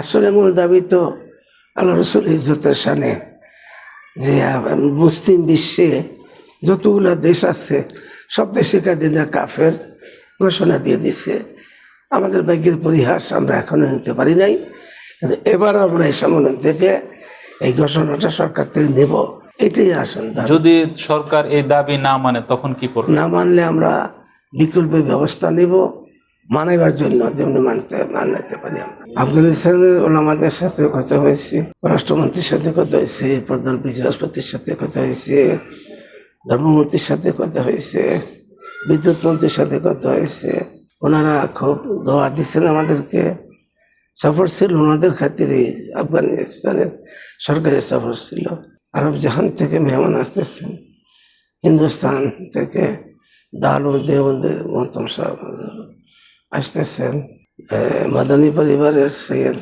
আসলে মূল দাবি তো আল্লাহ রসুল ইজ্জতের সানে যে মুসলিম বিশ্বে যতগুলো দেশ আছে সব দেশে কাদিনা কাফের ঘোষণা দিয়ে দিছে। আমাদের ভাগ্যের পরিহাস আমরা এখনও নিতে পারি নাই। কিন্তু এবার আমরা এই সম্মেলন থেকে এই ঘোষণাটা সরকার থেকে নেব। এটাই আসল যদি সরকার এই দাবি না মানে তখন কি করবে? না মানলে আমরা বিকল্প ব্যবস্থা নেব। মানাইবার জন্য, যেমনি মানতে, মানাইতে পারি আমরা। আফগানিস্তানের ওলামাদের সাথে কথা হয়েছে, রাষ্ট্রমন্ত্রীর সাথে কথা হয়েছে, প্রধান বিচারপতির সাথে কথা হয়েছে, ধর্মমন্ত্রীর সাথে কথা হয়েছে, বিদ্যুৎ মন্ত্রীর সাথে কথা হয়েছে। ওনারা খুব দোয়া দিচ্ছেন আমাদেরকে। সফর ছিল ওনাদের খাতিরে, আফগানিস্তানের সরকারি সফর ছিল। আরব জাহান থেকে মেহমান আসতেছেন, হিন্দুস্তান থেকে দালু দেওবন্দের মহতম সাহেব আসতেছেন মাদানী পরিবারের সৈয়দ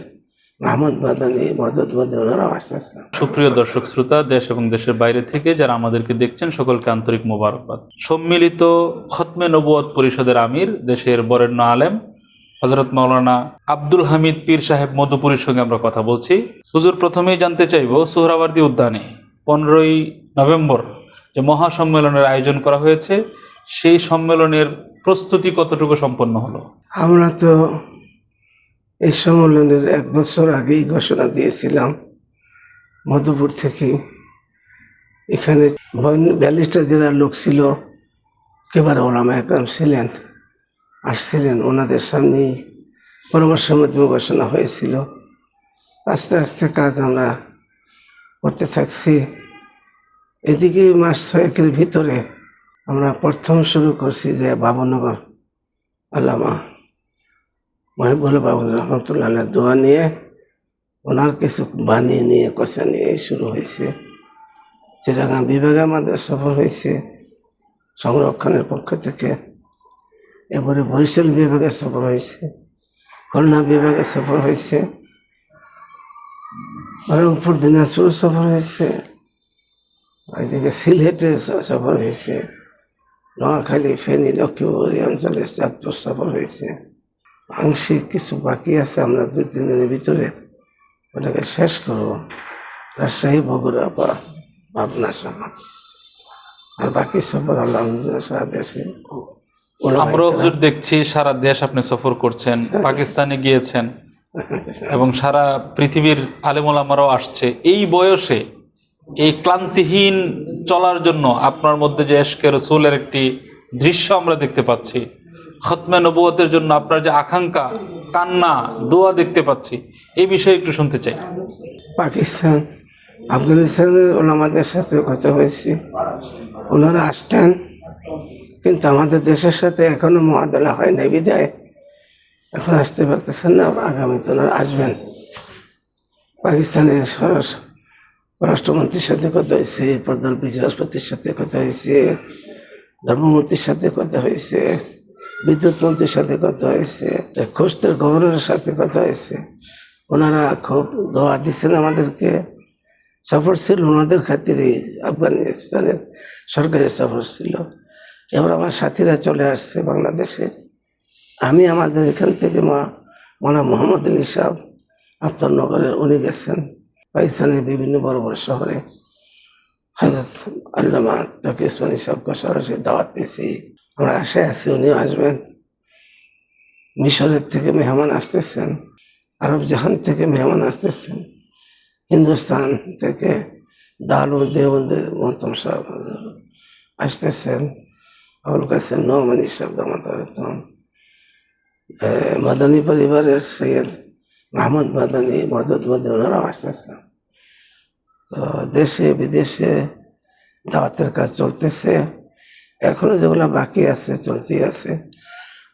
সুপ্রিয় দর্শক শ্রোতা, দেশ এবং দেশের বাইরে থেকে যারা আমাদেরকে দেখছেন, সকলকে আন্তরিক মোবারকবাদ। সম্মিলিত খতমে নবুয়ত পরিষদের আমির, দেশের বরেণ্য আলেম হজরত মাওলানা আব্দুল হামিদ পীর সাহেব মধুপুরীর সঙ্গে আমরা কথা বলছি। হুজুর, প্রথমেই জানতে চাইব, সোহরাওয়ার্দী উদ্যানে পনেরোই নভেম্বর যে মহাসম্মেলনের আয়োজন করা হয়েছে, সেই সম্মেলনের প্রস্তুতি কতটুকু সম্পন্ন হলো? আমরা তো এই সম্মেলনের এক বছর আগেই ঘোষণা দিয়েছিলাম, মধুপুর থেকে। এখানে ব্যালিস্টার জেলার লোক ছিল, কেবার ওলামা একরাম ছিলেন, আসছিলেন, ওনাদের সামনে পরামর্শ মাধ্যমে ঘোষণা হয়েছিল। আস্তে আস্তে কাজ আমরা করতে থাকছি। এদিকে মাস ছয়েকের ভিতরে আমরা প্রথম শুরু করছি যে বাবনগর। আল্লামা মহিবুল বাবু রহমতুল্লাহ দোয়া নিয়ে, ওনার কিছু বানিয়ে নিয়ে, কথা নিয়ে শুরু হয়েছে। চিটাগাং বিভাগে আমাদের সফর হয়েছে সংরক্ষণের পক্ষ থেকে। এরপরে বরিশাল বিভাগে সফর হয়েছে, খুলনা বিভাগে সফর হয়েছে রংপুর দিনাজপুর সফর হয়েছে, এদিকে সিলেটে সফর হয়েছে। নোয়াখালী ফেনী লক্ষ্মীপুর এই অঞ্চলে চাঁদপুর সফর হয়েছে। আংশিক কিছু বাকি আছে আমরা দুই তিন দিনের ভিতরে ওটাকে শেষ করব। রাজশাহী বগুড়া বা পাবনা সহ। আর বাকি সফর আলহামদুলিল্লাহ সারা দেশে আমরাও হুজুর দেখছি সারা দেশ আপনি সফর করছেন পাকিস্তানে গিয়েছেন এবং সারা পৃথিবীর আলেমুলামারাও আসছে। এই বয়সে এই ক্লান্তিহীন চলার জন্য আপনার মধ্যে যে এশকে রসুলের একটি দৃশ্য আমরা দেখতে পাচ্ছি। খতমে নবুয়তের জন্য আপনার যে আকাঙ্ক্ষা, কান্না, দোয়া দেখতে পাচ্ছি। এই বিষয়ে একটু শুনতে চাই। পাকিস্তান, আফগানিস্তানের ওলামাদের সাথে কথা হয়েছে। ওনারা আসতেন, কিন্তু আমাদের দেশের সাথে এখনও মহাদলা হয় নাই, বিদায়। এখন আসতে পারতেছেন না, আগামীতে ওনারা আসবেন। পাকিস্তানের সরাস- পররাষ্ট্রমন্ত্রীর সাথে কথা হয়েছে, প্রধান বিচারপতির সাথে কথা হয়েছে, ধর্মমন্ত্রীর সাথে কথা হয়েছে, বিদ্যুৎ মন্ত্রীর সাথে কথা হয়েছে খোস্তের গভর্নরের সাথে কথা হয়েছে। ওনারা খুব দোয়া দিচ্ছেন আমাদেরকে। সফর ছিল ওনাদের খাতিরে, আফগানিস্তানের সরকারের সফর ছিল। এবার আমার সাথীরা চলে আসছে বাংলাদেশে। আমি আমাদের এখান থেকে মা মৌলা মোহাম্মদ আলী সাহ আফতারনগরের উনি গেছেন। পাকিস্তানের বিভিন্ন বড় বড় শহরে হজরত আল্লামা তকি ইসমানী সাহকে সরাসরি দাওয়াত দিয়েছি। আমরা আশায় আছি উনিও আসবেন। মিশরের থেকে মেহমান আসতেছেন, আরব জাহান থেকে মেহমান আসতেছেন, হিন্দুস্তান থেকে দালু দেওবন্দের মহতম সাহেব আসতেছেন। আবুল কাসেম নৌমানি সাহেব দামাতম মাদানী পরিবারের সৈয়দ মাহমুদ মাদানী, মদত মাদানী ওনারাও আসতেছেন। তো দেশে, বিদেশে দাওয়াতের কাজ চলতেছে। এখনও যেগুলো বাকি আছে, চলতেই আছে।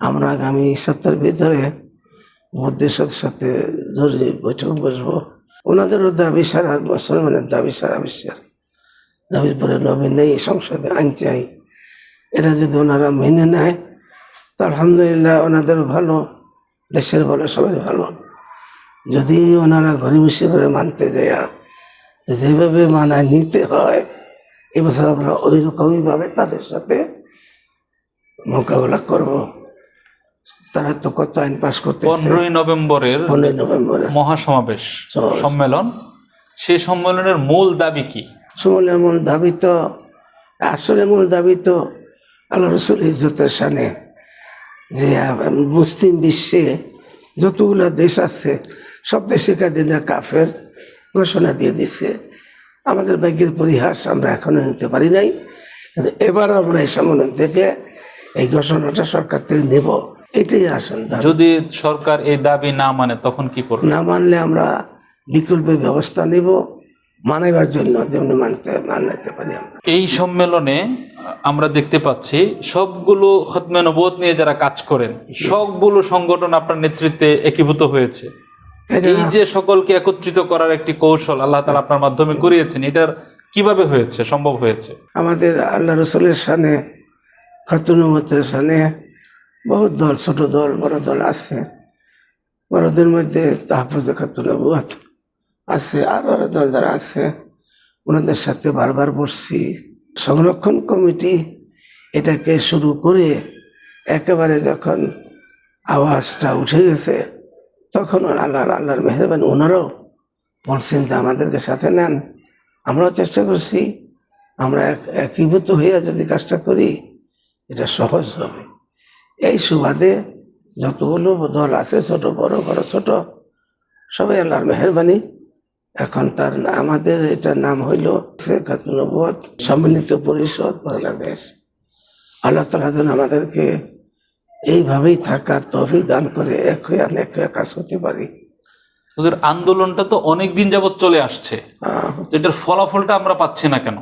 আমরা আগামী সপ্তাহের ভিতরে মধ্যের সাথে জরুরি বৈঠক বসবো। ওনাদেরও দাবি সারা মুসলমানের দাবি সারা বিশ্বের। নবীর পরে নবী নেই, সংসদে আইন চাই। এটা যদি ওনারা মেনে নেয়, তো আলহামদুলিল্লাহ ওনাদের ভালো, দেশের ভালো সবাই ভালো। যদি ওনারা ঘরে ঘড়িমুষি করে মানতে যায় যেভাবে মানায় নিতে হয় এবছর আমরা ওই রকমই ভাবে তাদের সাথে মোকাবেলা করব। তারা তো কত আইন পাশ করতে পনেরোই নভেম্বরের পনেরোই নভেম্বরে মহাসমাবেশ সমাবেশ। সম্মেলন। সেই সম্মেলনের মূল দাবি কি? সুমনের মূল দাবি তো আসলে মূল দাবি তো আল্লাহ রসুল ইজ্জতের সানে যে মুসলিম বিশ্বে যতগুলো দেশ আছে সব দেশে কাদিনা কাফের ঘোষণা দিয়ে দিছে। আমাদের ভাগ্যের পরিহাস আমরা এখনও নিতে পারি নাই। কিন্তু এবার আমরা এই সম্মেলন থেকে এই ঘোষণাটা সরকার থেকে নেব। এটাই আসল যদি সরকার এই দাবি না মানে তখন কি করবে? না মানলে আমরা বিকল্প ব্যবস্থা নেব মানাবার জন্য যেমন মানতে মানাতে পারি আমরা। এই সম্মেলনে আমরা দেখতে পাচ্ছি সবগুলো খতমে নিয়ে যারা কাজ করেন সবগুলো সংগঠন আপনার নেতৃত্বে একীভূত হয়েছে। এই যে সকলকে একত্রিত করার একটি কৌশল আল্লাহ তালা আপনার মাধ্যমে করিয়েছেন এটার কীভাবে হয়েছে সম্ভব হয়েছে? আমাদের আল্লাহ রসুলের সানে খাতুনমতের সানে বহুত দল ছোট দল বড় দল আছে। বড়দের মধ্যে তাহফুজে খাতুনবুয়াত আছে আর বড় দল যারা আছে ওনাদের সাথে বারবার বসছি। সংরক্ষণ কমিটি এটাকে শুরু করে একেবারে যখন আওয়াজটা উঠে গেছে তখন আল্লাহ আল্লাহর মেহরবান, ওনারাও বলছেন যে আমাদেরকে সাথে নেন। আমরাও চেষ্টা করছি, আমরা এক- একীভূত হইয়া যদি কাজটা করি, এটা সহজ হবে। এই সুবাদে যতগুলো দল আছে, ছোট, বড় বড়, ছোট, সবাই আল্লাহর মেহরবানি। এখন তার আমাদের এটার নাম হইল শেখ নবুয়ত সম্মিলিত পরিষদ, বাংলাদেশ। আল্লাহ তালা যেন আমাদেরকে এইভাবেই থাকার তফিক দান করে এক হয়ে আর এক হয়ে কাজ করতে পারি। আন্দোলনটা তো অনেক দিন যাবত চলে আসছে। আহ, এটার ফলাফলটা আমরা পাচ্ছি না কেন?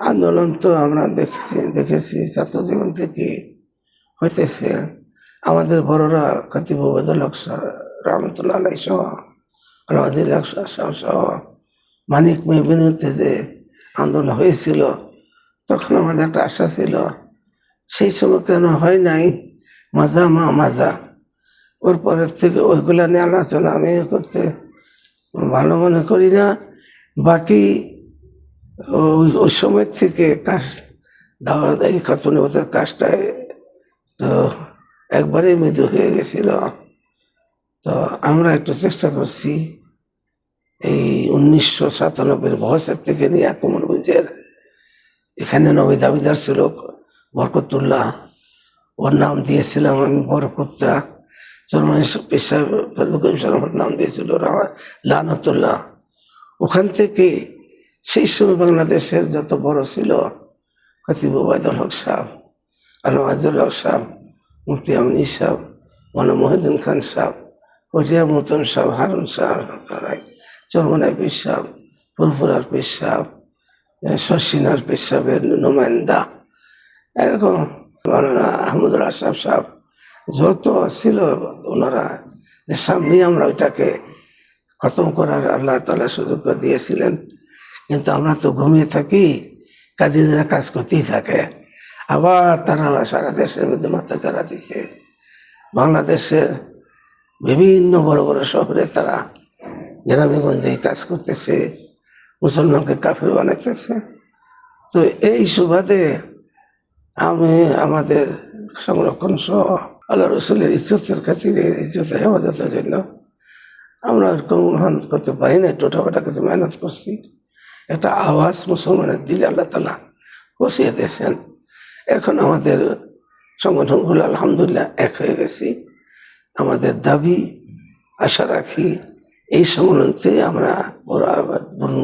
আন্দোলন তো আমরা দেখেছি দেখেছি ছাত্র জীবন থেকে হইতেছে। আমাদের বড়রা খতিব বদলক রহমতুল্লাহ আলাই সহ আলহাদিল সহ মানিক মেয়ে যে আন্দোলন হয়েছিল তখন আমাদের একটা আশা ছিল সেই সময় কেন হয় নাই? মাজা, মা, মাজা। ওর পরের থেকে ওইগুলা নিয়ে আলোচনা আমি করতে ভালো মনে করি না। বাকি ওই ওই সময় থেকে কাজ দাওয়া এই খাতুনের কাজটায় তো একবারেই মৃদু হয়ে গেছিল। তো আমরা একটু চেষ্টা করছি এই উনিশশো সাতানব্বই বহসের থেকে নিয়ে কুমরগঞ্জের এখানে নবী দাবিদার ছিল বরকতুল্লাহ। ওর নাম দিয়েছিলাম আমি বরকতটা। চরমানি পেশা নাম দিয়েছিল লানতুল্লাহ। ওখান থেকে সেই সময় বাংলাদেশের যত বড় ছিল, খতিব ওবায়দুল হক সাহ আলমাজুল হক সাহ মুফতি আমিনী সাহ মৌলানা খান সাহ হরিয়া মতন সাহ হারুন সাহ চরমনাই পীর সাহ ফুরফুরার পীর সাহ শশিনার পীর সাহেবের নুমাইন্দা, এরকম মৌলানা আহমদুল আশরাফ সাহ যত ছিল ওনারা সামনে আমরা ওইটাকে খতম করার আল্লাহ তালা সুযোগ করে দিয়েছিলেন। কিন্তু আমরা তো ঘুমিয়ে থাকি কাদিনেরা কাজ করতেই থাকে। আবার তারা সারা দেশের মধ্যে মাথা চারা দিছে বাংলাদেশের বিভিন্ন বড় বড় শহরে তারা গ্রামেগঞ্জে কাজ করতেছে, মুসলমানকে কাফের বানাইতেছে। তো এই সুবাদে আমি আমাদের সংরক্ষণ সহ আল্লাহ রসুলের ইজ্জতের খাতিরে ইজ্জতের হেফাজতের জন্য আমরা এরকম গ্রহণ করতে পারি না টোটাফাটা কিছু মেহনত করছি। একটা আওয়াজ মুসলমানের দিলে আল্লাহ তালা বসিয়ে দিয়েছেন। এখন আমাদের সংগঠনগুলো আলহামদুলিল্লাহ এক হয়ে গেছি। আমাদের দাবি, আশা রাখি এই সম্মেলনতে আমরা বড়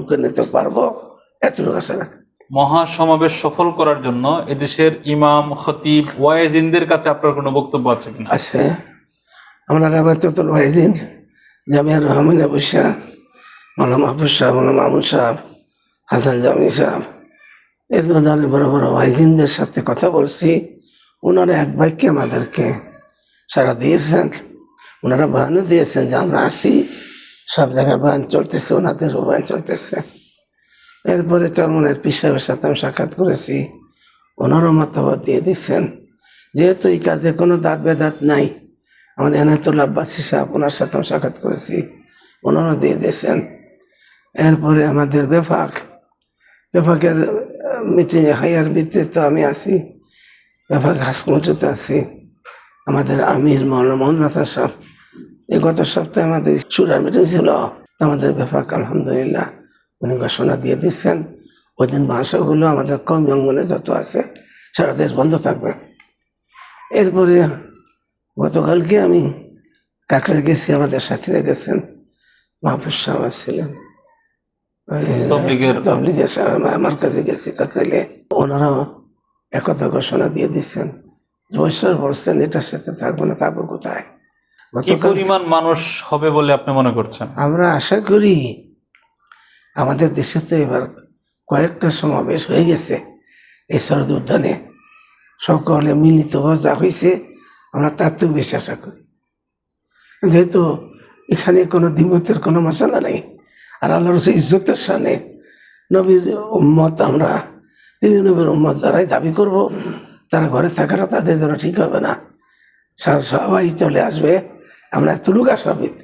করে নিতে পারব। এতটুকু আশা রাখি। মহাসমাবেশ সফল করার জন্য এদেশের ইমাম, খতিব, ওয়াইজিনদের কাছে আপনার কোনো বক্তব্য আছে কিনা? আছে। আমরা রাবাতুল ওয়াইজিন জামিয়া রহমান আবু শাহ মালা মাহবুব সাহেব মালা মামুন সাহেব হাসান জামি সাহেব এর ধরনের বড় বড় ওয়াইজিনদের সাথে কথা বলছি। ওনারা এক বাক্যে আমাদেরকে সারা দিয়েছেন। ওনারা বয়ানও দিয়েছেন যে আমরা আসি, সব জায়গায় বয়ান চলতেছে, ওনাদের বয়ান চলতেছে। এরপরে চরমনের পীর সাহেবের সাথে আমি সাক্ষাৎ করেছি। ওনারও মতামত দিয়ে দিচ্ছেন। যেহেতু এই কাজে কোনো দাঁত বেদাত নাই আমাদের এনায়তুল্লাহ আব্বাসী সাহেব ওনার সাথে আমি সাক্ষাৎ করেছি। ওনারও দিয়ে দিয়েছেন। এরপরে আমাদের বেফাক, বেফাকের মিটিংয়ে হাইয়ার ভিত্তিতে তো আমি আছি। বেফাক হাসমুচুতে আছি। আমাদের আমির মৌলানা মোহাম্মদ সাহেব। এই গত সপ্তাহে আমাদের চূড়ার মিটিং ছিল আমাদের ব্যাপার আলহামদুলিল্লাহ। উনি ঘোষণা দিয়ে দিচ্ছেন ওই দিন ভাষাগুলো আমাদের কম জঙ্গলে যত আছে সারা দেশ বন্ধ থাকবে। এরপরে গতকালকে আমি কাকড়ে গেছি আমাদের সাথীরা গেছেন মাহফুজ সাহেব ছিলেন। তবলিগের- আমার কাছে গেছি কাকরাইলে। ওনারা একথা ঘোষণা দিয়ে দিচ্ছেন বৈশ্বর বলছেন এটার সাথে থাকব না থাকব কোথায়? পরিমাণ মানুষ হবে বলে আপনি মনে করছেন? আমরা আশা করি আমাদের দেশে তো এবার কয়েকটা সমাবেশ হয়ে গেছে এই শরৎ উদ্যানে। সকলে মিলিত যা হয়েছে, আমরা তার তো বেশি আশা করি। যেহেতু এখানে কোনো দ্বিমতের কোনো মশালা নেই, আর আল্লাহ রসুল ইজ্জতের সামনে নবীর উম্মত, আমরা তিনি নবীর উম্মত দ্বারাই দাবি করব, তারা ঘরে থাকাটা তাদের জন্য ঠিক হবে না। সবাই চলে আসবে, আমরা এত লোক আশাবিদ।